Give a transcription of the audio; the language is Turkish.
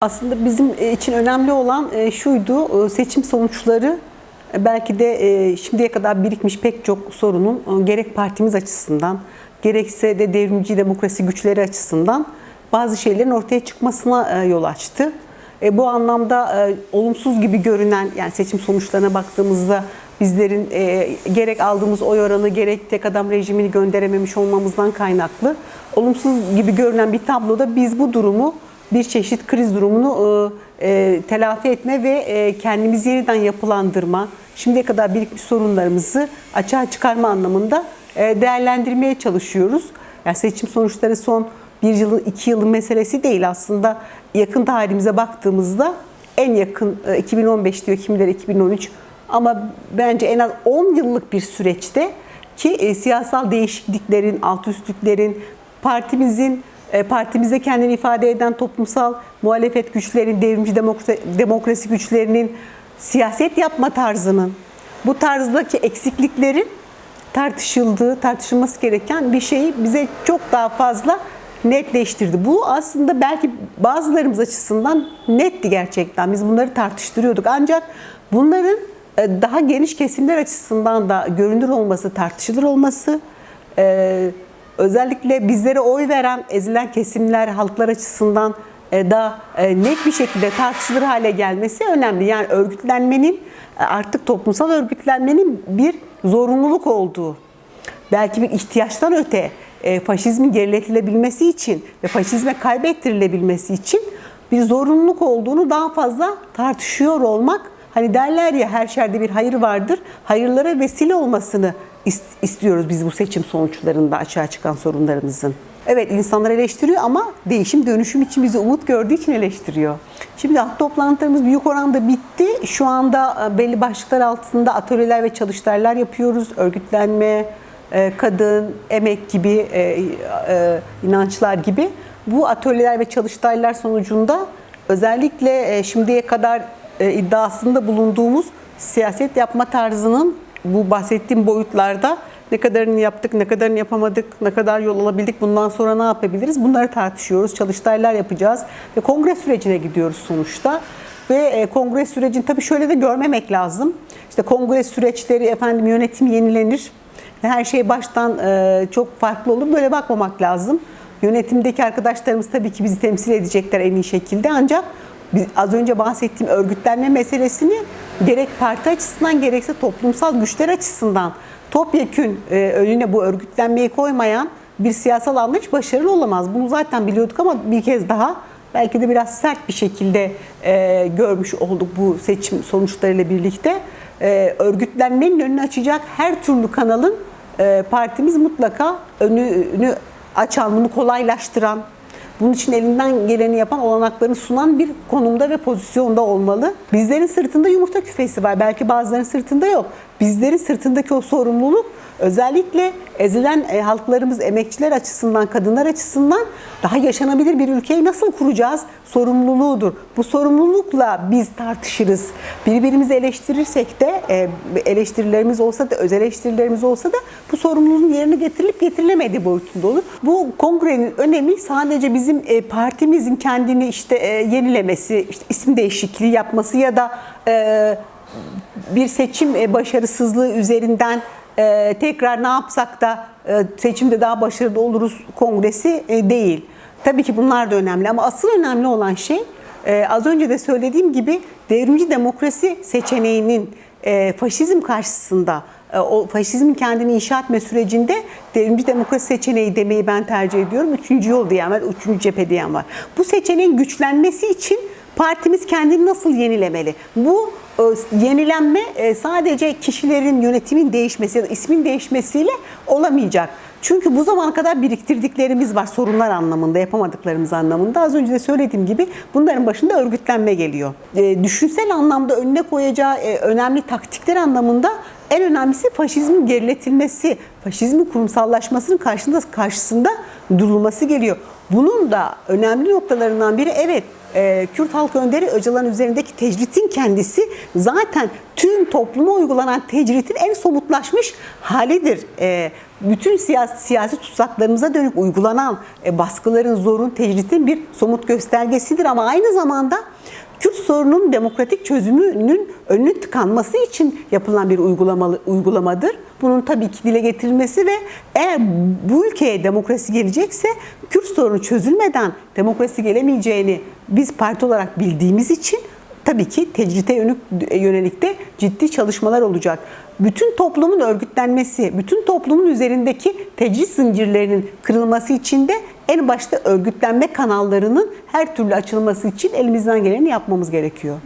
Aslında bizim e, için önemli olan e, şuydu, e, seçim sonuçları belki de şimdiye kadar birikmiş pek çok sorunun gerek partimiz açısından, gerekse de devrimci demokrasi güçleri açısından bazı şeylerin ortaya çıkmasına yol açtı. Bu anlamda olumsuz gibi görünen, yani seçim sonuçlarına baktığımızda bizlerin gerek aldığımız oy oranı, gerek tek adam rejimini gönderememiş olmamızdan kaynaklı olumsuz gibi görünen bir tabloda biz bu durumu bir çeşit kriz durumunu e, e, telafi etme ve e, kendimizi yeniden yapılandırma, şimdiye kadar birikmiş sorunlarımızı açığa çıkarma anlamında e, değerlendirmeye çalışıyoruz. Yani seçim sonuçları son bir yılın, iki yılın meselesi değil aslında. Yakın tarihimize baktığımızda en yakın e, 2015 diyor, kimileri 2013 ama bence en az 10 yıllık bir süreçte ki e, siyasal değişikliklerin, alt üstlüklerin, partimizin partimizde kendini ifade eden toplumsal muhalefet güçlerinin, devrimci demokrasi güçlerinin siyaset yapma tarzının, bu tarzdaki eksikliklerin tartışıldığı, tartışılması gereken bir şeyi bize çok daha fazla netleştirdi. Bu aslında belki bazılarımız açısından netti gerçekten. Biz bunları tartıştırıyorduk. Ancak bunların e, daha geniş kesimler açısından da görünür olması, tartışılır olması, e, özellikle bizlere oy veren ezilen kesimler, halklar açısından e, daha e, net bir şekilde tartışılır hale gelmesi önemli. Yani örgütlenmenin e, artık toplumsal örgütlenmenin bir zorunluluk olduğu, belki bir ihtiyaçtan öte faşizmin geriletilebilmesi için ve faşizme kaybettirilebilmesi için bir zorunluluk olduğunu daha fazla tartışıyor olmak Hani derler ya her şerde bir hayır vardır. Hayırlara vesile olmasını is- istiyoruz biz bu seçim sonuçlarında açığa çıkan sorunlarımızın. Evet insanlar eleştiriyor ama değişim dönüşüm için bizi umut gördüğü için eleştiriyor. Şimdi toplantılarımız büyük oranda bitti. Şu anda e, belli başlıklar altında atölyeler ve çalıştaylar yapıyoruz. Örgütlenme, e, kadın, emek gibi e, inançlar gibi. Bu atölyeler ve çalıştaylar sonucunda özellikle şimdiye kadar e, iddiasında bulunduğumuz siyaset yapma tarzının bu bahsettiğim boyutlarda ne kadarını yaptık, ne kadarını yapamadık, ne kadar yol alabildik, bundan sonra ne yapabiliriz? Bunları tartışıyoruz, çalıştaylar yapacağız ve kongre sürecine gidiyoruz sonuçta. Ve e, kongre sürecini tabii şöyle de görmemek lazım. İşte kongre süreçleri, efendim yönetim yenilenir ve her şey baştan e, çok farklı olur. Böyle bakmamak lazım. Yönetimdeki arkadaşlarımız tabii ki bizi temsil edecekler en iyi şekilde ancak az önce bahsettiğim örgütlenme meselesini gerek parti açısından gerekse toplumsal güçler açısından topyekün e, önüne bu örgütlenmeyi koymayan bir siyasal anlayış başarılı olamaz. Bunu zaten biliyorduk ama bir kez daha belki de biraz sert bir şekilde e, görmüş olduk bu seçim sonuçlarıyla birlikte. E, örgütlenmenin önünü açacak her türlü kanalın e, partimiz mutlaka önünü açan, bunu kolaylaştıran, bunun için elinden geleni yapan olanaklarını sunan bir konumda ve pozisyonda olmalı. Bizlerin sırtında yumurta küfesi var. Belki bazılarının sırtında yok. Bizlerin sırtındaki o sorumluluk özellikle ezilen e, halklarımız, emekçiler açısından, kadınlar açısından daha yaşanabilir bir ülkeyi nasıl kuracağız sorumluluğudur. Bu sorumlulukla biz tartışırız. Birbirimizi eleştirirsek de e, eleştirilerimiz olsa da, öz eleştirilerimiz olsa da bu sorumluluğun yerini getirilip getirilemediği boyutunda olur. Bu kongrenin önemi sadece bizim e, partimizin kendini işte yenilemesi, işte isim değişikliği yapması ya da bir seçim e, başarısızlığı üzerinden e, tekrar ne yapsak da e, seçimde daha başarılı oluruz kongresi değil. Tabii ki bunlar da önemli ama asıl önemli olan şey az önce de söylediğim gibi devrimci demokrasi seçeneğinin faşizm karşısında o faşizmin kendini inşa etme sürecinde devrimci demokrasi seçeneği demeyi ben tercih ediyorum. Üçüncü yol diyen var, üçüncü cephe diyen var. Bu seçeneğin güçlenmesi için partimiz kendini nasıl yenilemeli? Bu e, yenilenme e, sadece kişilerin yönetimin değişmesi ya da ismin değişmesiyle olamayacak. Çünkü bu zamana kadar biriktirdiklerimiz var sorunlar anlamında, yapamadıklarımız anlamında. Az önce de söylediğim gibi bunların başında örgütlenme geliyor. E, düşünsel anlamda önüne koyacağı e, önemli taktikler anlamında en önemlisi faşizmin geriletilmesi, faşizmin kurumsallaşmasının karşısında karşısında durulması geliyor. Bunun da önemli noktalarından biri evet e, Kürt halk önderi Öcalan üzerindeki tecritin kendisi zaten tüm topluma uygulanan tecritin en somutlaşmış halidir. E, bütün siyasi, siyasi tutsaklarımıza dönük uygulanan e, baskıların, zorun, tecritin bir somut göstergesidir ama aynı zamanda Kürt sorunun demokratik çözümünün önünün tıkanması için yapılan bir uygulamalı, uygulamadır. Bunun tabii ki dile getirilmesi ve eğer bu ülkeye demokrasi gelecekse Kürt sorunu çözülmeden demokrasi gelemeyeceğini biz parti olarak bildiğimiz için tabii ki tecrite yönelik, de ciddi çalışmalar olacak. Bütün toplumun örgütlenmesi, bütün toplumun üzerindeki tecrit zincirlerinin kırılması için de en başta örgütlenme kanallarının her türlü açılması için elimizden geleni yapmamız gerekiyor.